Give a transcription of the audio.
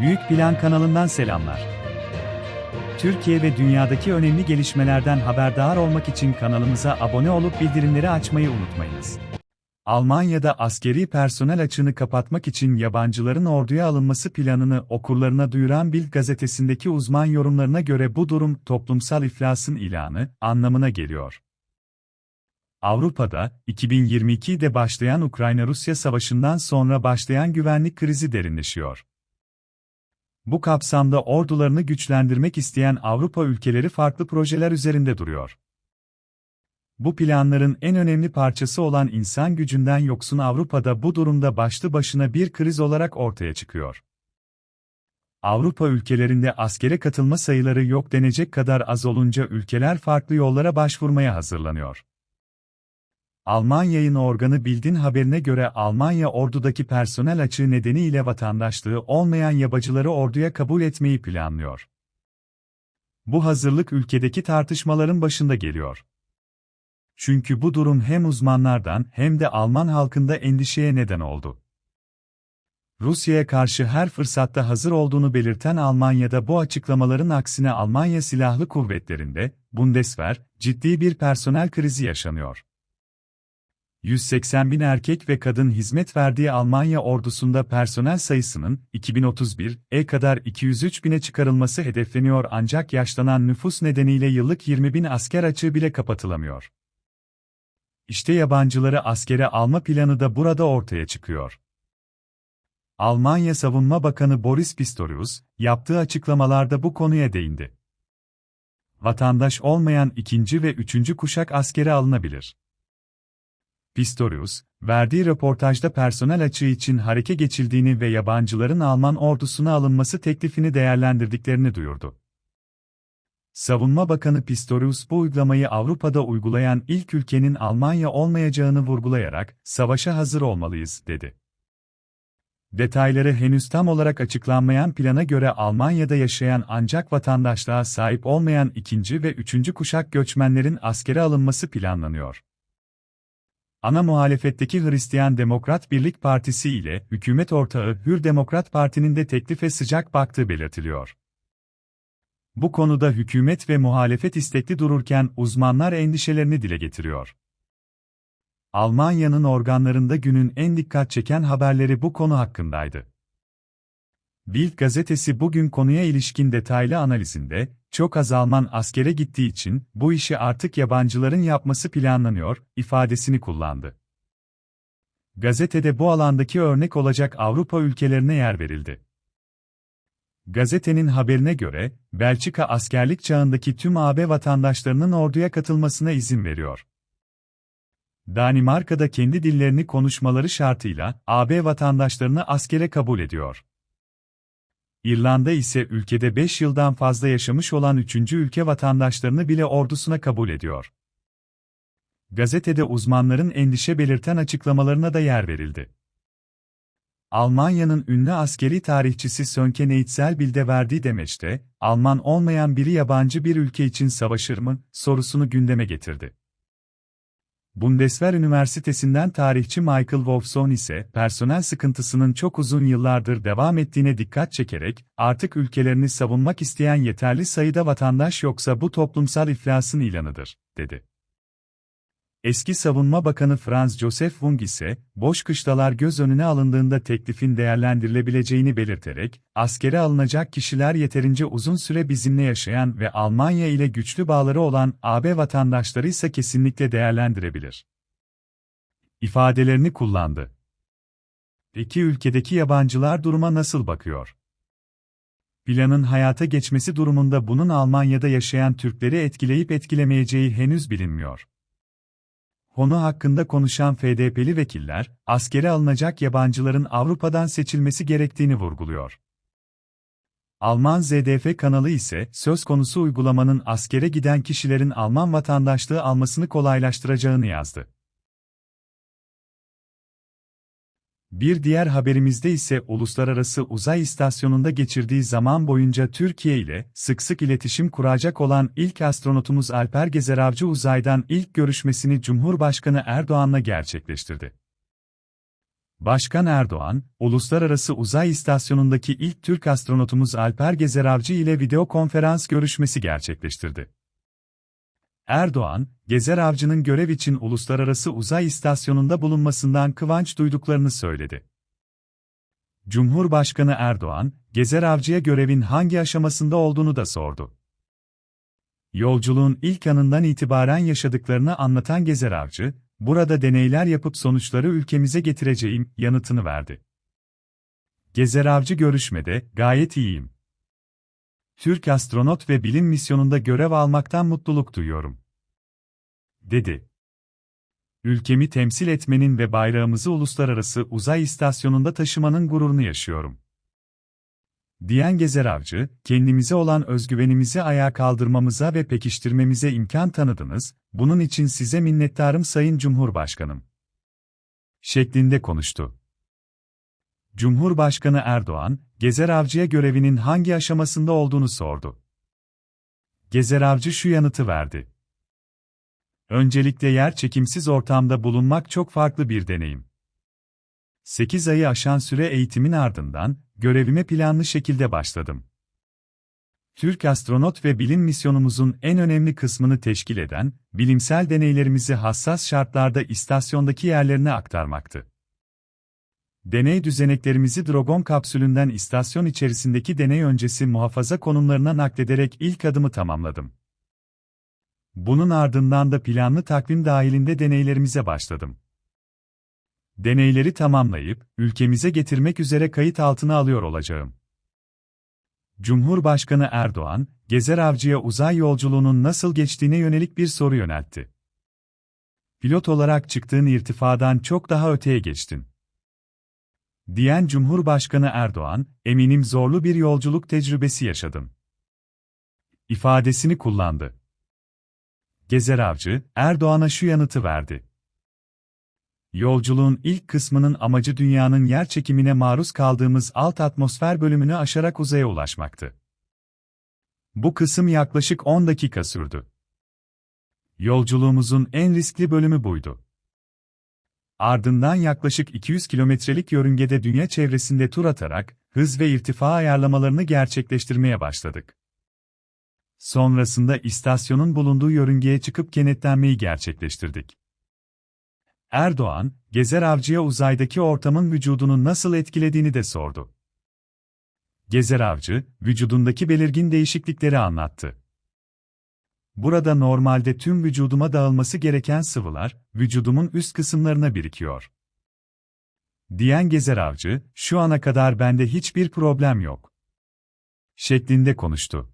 Büyük Plan kanalından selamlar. Türkiye ve dünyadaki önemli gelişmelerden haberdar olmak için kanalımıza abone olup bildirimleri açmayı unutmayınız. Almanya'da askeri personel açığını kapatmak için yabancıların orduya alınması planını okurlarına duyuran Bild gazetesindeki uzman yorumlarına göre bu durum toplumsal iflasın ilanı anlamına geliyor. Avrupa'da 2022'de başlayan Ukrayna-Rusya savaşından sonra başlayan güvenlik krizi derinleşiyor. Bu kapsamda ordularını güçlendirmek isteyen Avrupa ülkeleri farklı projeler üzerinde duruyor. Bu planların en önemli parçası olan insan gücünden yoksun Avrupa'da bu durumda başlı başına bir kriz olarak ortaya çıkıyor. Avrupa ülkelerinde askere katılma sayıları yok denecek kadar az olunca ülkeler farklı yollara başvurmaya hazırlanıyor. Alman yayın organı Bild'in haberine göre Almanya ordudaki personel açığı nedeniyle vatandaşlığı olmayan yabancıları orduya kabul etmeyi planlıyor. Bu hazırlık ülkedeki tartışmaların başında geliyor. Çünkü bu durum hem uzmanlardan hem de Alman halkında endişeye neden oldu. Rusya'ya karşı her fırsatta hazır olduğunu belirten Almanya'da bu açıklamaların aksine Almanya Silahlı Kuvvetleri'nde, Bundeswehr, ciddi bir personel krizi yaşanıyor. 180 bin erkek ve kadın hizmet verdiği Almanya ordusunda personel sayısının 2031'e kadar 203 bine çıkarılması hedefleniyor ancak yaşlanan nüfus nedeniyle yıllık 20 bin asker açığı bile kapatılamıyor. İşte yabancıları askere alma planı da burada ortaya çıkıyor. Almanya Savunma Bakanı Boris Pistorius, yaptığı açıklamalarda bu konuya değindi. Vatandaş olmayan ikinci ve üçüncü kuşak askere alınabilir. Pistorius, verdiği röportajda personel açığı için hareke geçildiğini ve yabancıların Alman ordusuna alınması teklifini değerlendirdiklerini duyurdu. Savunma Bakanı Pistorius bu uygulamayı Avrupa'da uygulayan ilk ülkenin Almanya olmayacağını vurgulayarak, savaşa hazır olmalıyız, dedi. Detayları henüz tam olarak açıklanmayan plana göre Almanya'da yaşayan ancak vatandaşlığa sahip olmayan ikinci ve üçüncü kuşak göçmenlerin askere alınması planlanıyor. Ana muhalefetteki Hristiyan Demokrat Birlik Partisi ile hükümet ortağı Hür Demokrat Parti'nin de teklife sıcak baktığı belirtiliyor. Bu konuda hükümet ve muhalefet istekli dururken uzmanlar endişelerini dile getiriyor. Almanya'nın organlarında günün en dikkat çeken haberleri bu konu hakkındaydı. Bild gazetesi bugün konuya ilişkin detaylı analizinde, çok az Alman askere gittiği için bu işi artık yabancıların yapması planlanıyor ifadesini kullandı. Gazetede bu alandaki örnek olacak Avrupa ülkelerine yer verildi. Gazetenin haberine göre, Belçika askerlik çağındaki tüm AB vatandaşlarının orduya katılmasına izin veriyor. Danimarka'da kendi dillerini konuşmaları şartıyla AB vatandaşlarını askere kabul ediyor. İrlanda ise ülkede 5 yıldan fazla yaşamış olan 3. ülke vatandaşlarını bile ordusuna kabul ediyor. Gazetede uzmanların endişe belirten açıklamalarına da yer verildi. Almanya'nın ünlü askeri tarihçisi Sönke Neitzelbild'e verdiği demeçte, Alman olmayan biri yabancı bir ülke için savaşır mı, sorusunu gündeme getirdi. Bundeswehr Üniversitesi'nden tarihçi Michael Wolfson ise personel sıkıntısının çok uzun yıllardır devam ettiğine dikkat çekerek, artık ülkelerini savunmak isteyen yeterli sayıda vatandaş yoksa bu toplumsal iflasın ilanıdır, dedi. Eski Savunma Bakanı Franz Josef Wung ise, boş kışlalar göz önüne alındığında teklifin değerlendirilebileceğini belirterek, askere alınacak kişiler yeterince uzun süre bizimle yaşayan ve Almanya ile güçlü bağları olan AB vatandaşları ise kesinlikle değerlendirebilir. ifadelerini kullandı. Peki ülkedeki yabancılar duruma nasıl bakıyor? Planın hayata geçmesi durumunda bunun Almanya'da yaşayan Türkleri etkileyip etkilemeyeceği henüz bilinmiyor. Konu hakkında konuşan FDP'li vekiller, askere alınacak yabancıların Avrupa'dan seçilmesi gerektiğini vurguluyor. Alman ZDF kanalı ise söz konusu uygulamanın askere giden kişilerin Alman vatandaşlığı almasını kolaylaştıracağını yazdı. Bir diğer haberimizde ise Uluslararası Uzay İstasyonu'nda geçirdiği zaman boyunca Türkiye ile sık sık iletişim kuracak olan ilk astronotumuz Alper Gezer Avcı uzaydan ilk görüşmesini Cumhurbaşkanı Erdoğan'la gerçekleştirdi. Başkan Erdoğan, Uluslararası Uzay İstasyonu'ndaki ilk Türk astronotumuz Alper Gezer Avcı ile video konferans görüşmesi gerçekleştirdi. Erdoğan, Gezer Avcı'nın görev için Uluslararası Uzay İstasyonu'nda bulunmasından kıvanç duyduklarını söyledi. Cumhurbaşkanı Erdoğan, Gezer Avcı'ya görevin hangi aşamasında olduğunu da sordu. Yolculuğun ilk anından itibaren yaşadıklarını anlatan Gezer Avcı, burada deneyler yapıp sonuçları ülkemize getireceğim yanıtını verdi. Gezer Avcı görüşmede, gayet iyiyim. Türk astronot ve bilim misyonunda görev almaktan mutluluk duyuyorum. Dedi. Ülkemi temsil etmenin ve bayrağımızı uluslararası uzay istasyonunda taşımanın gururunu yaşıyorum. Diyen Gezer Avcı, kendimize olan özgüvenimizi ayağa kaldırmamıza ve pekiştirmemize imkan tanıdınız, bunun için size minnettarım Sayın Cumhurbaşkanım. Şeklinde konuştu. Cumhurbaşkanı Erdoğan, Gezer Avcı'ya görevinin hangi aşamasında olduğunu sordu. Gezer Avcı şu yanıtı verdi. Öncelikle yer çekimsiz ortamda bulunmak çok farklı bir deneyim. 8 ayı aşan süre eğitimin ardından, görevime planlı şekilde başladım. Türk astronot ve bilim misyonumuzun en önemli kısmını teşkil eden, bilimsel deneylerimizi hassas şartlarda istasyondaki yerlerine aktarmaktı. Deney düzeneklerimizi Drogon kapsülünden istasyon içerisindeki deney öncesi muhafaza konumlarına naklederek ilk adımı tamamladım. Bunun ardından da planlı takvim dahilinde deneylerimize başladım. Deneyleri tamamlayıp, ülkemize getirmek üzere kayıt altına alıyor olacağım. Cumhurbaşkanı Erdoğan, Gezer Avcı'ya uzay yolculuğunun nasıl geçtiğine yönelik bir soru yöneltti. Pilot olarak çıktığın irtifadan çok daha öteye geçtin. Diyen Cumhurbaşkanı Erdoğan, eminim zorlu bir yolculuk tecrübesi yaşadın. ifadesini kullandı. Gezer Avcı, Erdoğan'a şu yanıtı verdi. Yolculuğun ilk kısmının amacı dünyanın yer çekimine maruz kaldığımız alt atmosfer bölümünü aşarak uzaya ulaşmaktı. Bu kısım yaklaşık 10 dakika sürdü. Yolculuğumuzun en riskli bölümü buydu. Ardından yaklaşık 200 kilometrelik yörüngede dünya çevresinde tur atarak, hız ve irtifa ayarlamalarını gerçekleştirmeye başladık. Sonrasında istasyonun bulunduğu yörüngeye çıkıp kenetlenmeyi gerçekleştirdik. Erdoğan, Gezer Avcı'ya uzaydaki ortamın vücudunu nasıl etkilediğini de sordu. Gezer Avcı, vücudundaki belirgin değişiklikleri anlattı. Burada normalde tüm vücuduma dağılması gereken sıvılar, vücudumun üst kısımlarına birikiyor. Diyen Gezer Avcı, şu ana kadar bende hiçbir problem yok. Şeklinde konuştu.